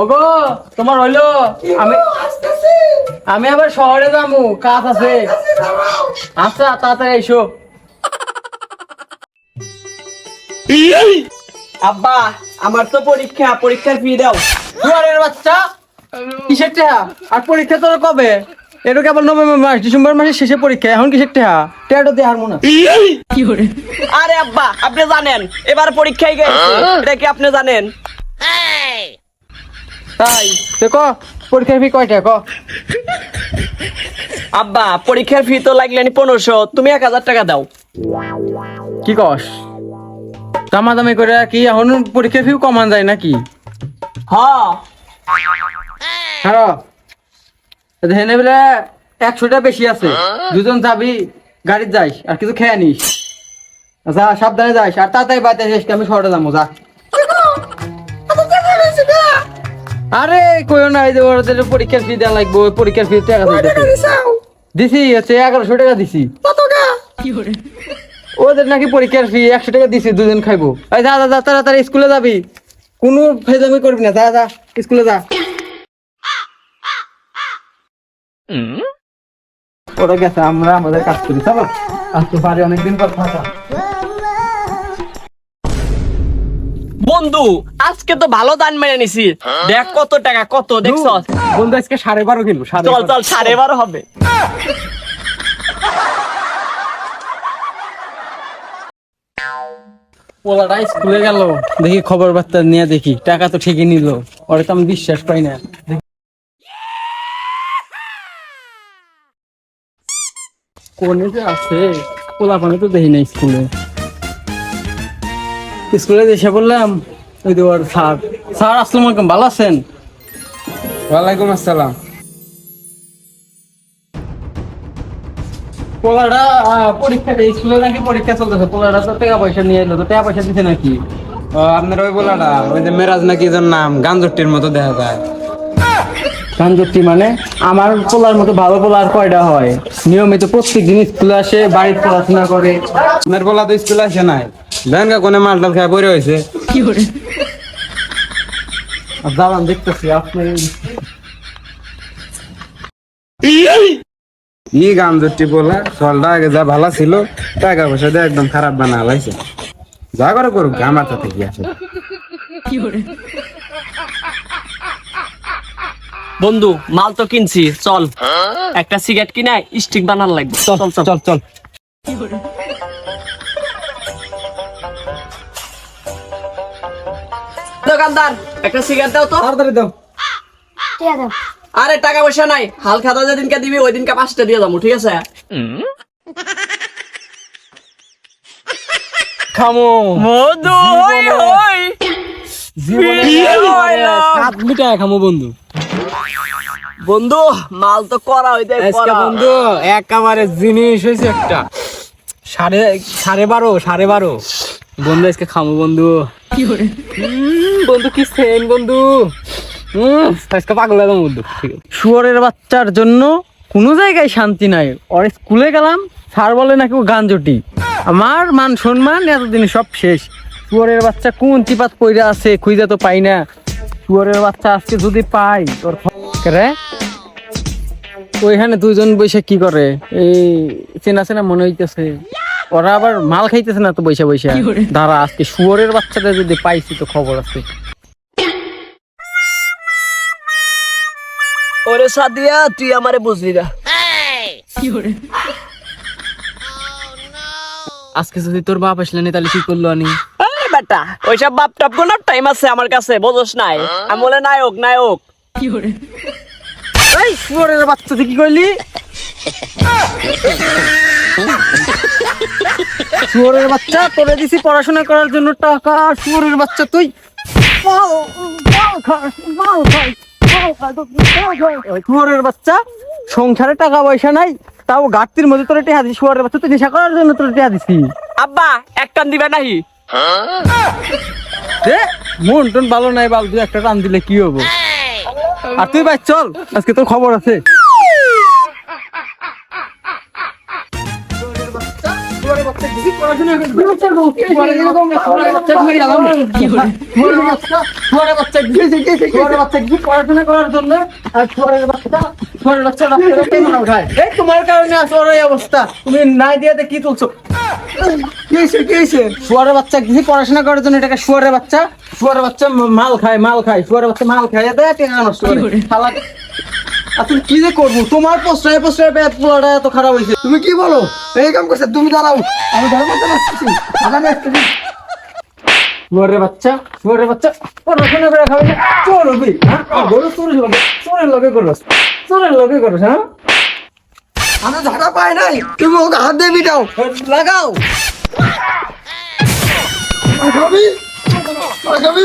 ওগো তোমার হইল? আমি আমি আবার শহরে যাব কাজ আছে। আচ্ছা তাড়াতাড়ি এসো। আব্বা আমার তো পরীক্ষা পরীক্ষার ফি দাও। দুয়ারের বাচ্চা? কিসের টেহা? আর পরীক্ষা তোর কবে? এটা কেবল নভেম্বর মাস ডিসেম্বর মাসের শেষে পরীক্ষা এখন কিসের টেহা? টেহাটা দিয়ে হারমোনা আরে আব্বা আপনি জানেন এবার পরীক্ষায় গেছে। এটা কি আপনি জানেন? তাই তো ক পরীক্ষার ফি কয়টা ক? আব্বা পরীক্ষার ফি তো লাগলে নি পনেরোশো তুমি এক হাজার টাকা দাও। কি কস? দামাদামি করে কি এখন পরীক্ষার ফি কমান যায় নাকি? হ্যাঁ হ্যাঁ হেনে বলে একশোটা বেশি আছে দুজন যাবি গাড়িতে যাইস আর কিছু খেয়ে নিস। যা সাবধানে যাইস আর তাড়াতাড়ি বাড়িতে আসিস আমি শহরে যাব যা। আরে কইও না এই যে ওদের পরীক্ষার ফি দেওয়া লাগবে ওই পরীক্ষার ফি টাকা দিতেছে। দিছি? হচ্ছে এগারোশো টাকা দিছি। ওদের নাকি পরীক্ষার ফি একশো টাকা দিছি দুজন খাইবো। এই যা যা তাড়াতাড়ি স্কুলে যাবি। কোনো ফেজামি করবি না যা যা স্কুলে যা। ওরা গেছে আমরা আমাদের কাজ করি চলো। আজকে বাড়ি অনেকদিন পর ফাঁকা বন্ধু আজকে তো ভালো দান মেনে নিছি। দেখ কত টাকা কত দেখছ বন্ধু আজকে সাড়ে বারো কিলো সাড়ে চল চল সাড়ে বারো হবে। পোলাটা স্কুলে গেল দেখি খবর বার্তা নিয়ে দেখি। টাকা তো ঠিকই নিল ওরে তো আমি বিশ্বাস পাই না। কোনে যে আছে পোলা পানি তো দেখি না স্কুলে। স্কুলে এসে বললাম ওই যে ওর স্যার। স্যার আসসালামু আলাইকুম ভালো আছেন? ওয়ালাইকুম আসসালাম। পোলাটা পরীক্ষা স্কুলে নাকি পরীক্ষা চলতেছে। পোলাটা তো টাকা পয়সা নিয়ে এলো তো টাকা পয়সা দিছে নাকি? আপনার ওই বলাটা ওই যে মেরাজ নাকি নাম মতো দেখা যায়। মানে আমার পোলার মতো ভালো পোলা কয়টা হয়? নিয়মিত প্রত্যেক দিন স্কুলে আসে বাড়িতে পড়াশোনা করে। আপনার বলা তো স্কুল আসে নাই। ব্যাংকা কোনে মাল টাল খায় পড়ে হয়েছে আর দাঁড়ান দেখতেছি আপনি ই গাঞ্জটি বলা চলটা আগে যা ভালো ছিল টাকা পয়সা দিয়ে একদম খারাপ বানা লাইছে। যা করে করুক আমার তাতে কি আছে? বন্ধু মাল তো কিনছি চল। একটা সিগারেট কিনে স্টিক বানার লাগবে। চল চল চল। চল দোকানদার একটা সিগারেট দাও তো। তাড়াতাড়ি দাও। ঠিক আছে আরে টাকা পয়সা নাই। হাল খাতা যেদিনকে দিবি ওই দিনকে পাঁচটা দিয়ে যাব ঠিক আছে? খামো। বন্ধু হই হই সাত মিটার খামো বন্ধু। বন্ধু মাল তো করা হইতে বন্ধু একেবারে জিনিস হয়েছে একটা। সাড়ে সাড়ে বারো সাড়ে বারো। বন্ধু আজকে খামো বন্ধু। বন্ধু কি সেন বন্ধু? উম, আজকে পাগল বন্ধু। শুয়ারের বাচ্চার জন্য কোনো জায়গায় শান্তি নাই। ওর স্কুলে গেলাম স্যার বলে নাকি ও গাঞ্জটি। আমার মান সম্মান এতদিন সব শেষ। শুয়ারের বাচ্চা কোন চিপাত পইরা আছে খুঁজে তো পাই না। শুয়ারের বাচ্চা আজকে যদি পাই তোর রে? ওইখানে দুজন বসে কি করে? এই চেনা চেনা মনে হইতেছে। ওরা আবার মাল খাইতেছে না তো বৈশা বৈশা দাঁড়া আজকে শুয়োরের বাচ্চাটা যদি পাইছি তো খবর আছে। ওরে সাদিয়া তুই আমারে বুঝলি না। আজকে যদি তোর বাপ আসলে নি তাহলে কি করল আনি? বেটা ওইসব বাপ টাপ কোনো টাইম আছে আমার কাছে বোঝস নাই। আমি বলে নায়ক নায়ক। এই শুয়োরের বাচ্চা তুই কি করলি? শুয়োরের বাচ্চা তোরে দিছি পড়াশোনা করার জন্য টাকা। শুয়োরের বাচ্চা তুই। শুয়োরের বাচ্চা সংসারে টাকা পয়সা নাই তাও ঘাটতির মধ্যে তোরে টেহা দিছি। শুয়োরের বাচ্চা তুই নেশা করার জন্য তোরে টেহা দিছি। আব্বা এক টান দিবে নাহি? মন টন ভালো নাই বাল তুই একটা টান দিলে কি হব? আর তুই ভাই চল আজকে তোর খবর আছে। পড়াশোনা করার জন্য বাচ্চা অবস্থা তুমি নাই কি বাচ্চা পড়াশোনা করার জন্য এটাকে শুয়ারের বাচ্চা শুয়ারের বাচ্চা মাল খায় মাল খায় শুয়ারের বাচ্চা মাল খায় শালাকে আসলে কি যে করব? তোমার পোস্টারে পোস্টারে পেট পোলাটা এত খারাপ হয়েছে। তুমি কি বলো? এই কাম করছে তুমি দাঁড়াও। আমি ধর্ম শুয়ারের বাচ্চা শুয়ারের বাচ্চা। পড়াশোনা করে খাবে চোর হবি হ্যাঁ? গরু চোরের লগে চোরের লগে করস। চোরের লগে করস হ্যাঁ? আমি ঝাড়া পাই নাই। তুমি ওকে হাত দিয়ে বিটাও লাগাও। আগামী আগামী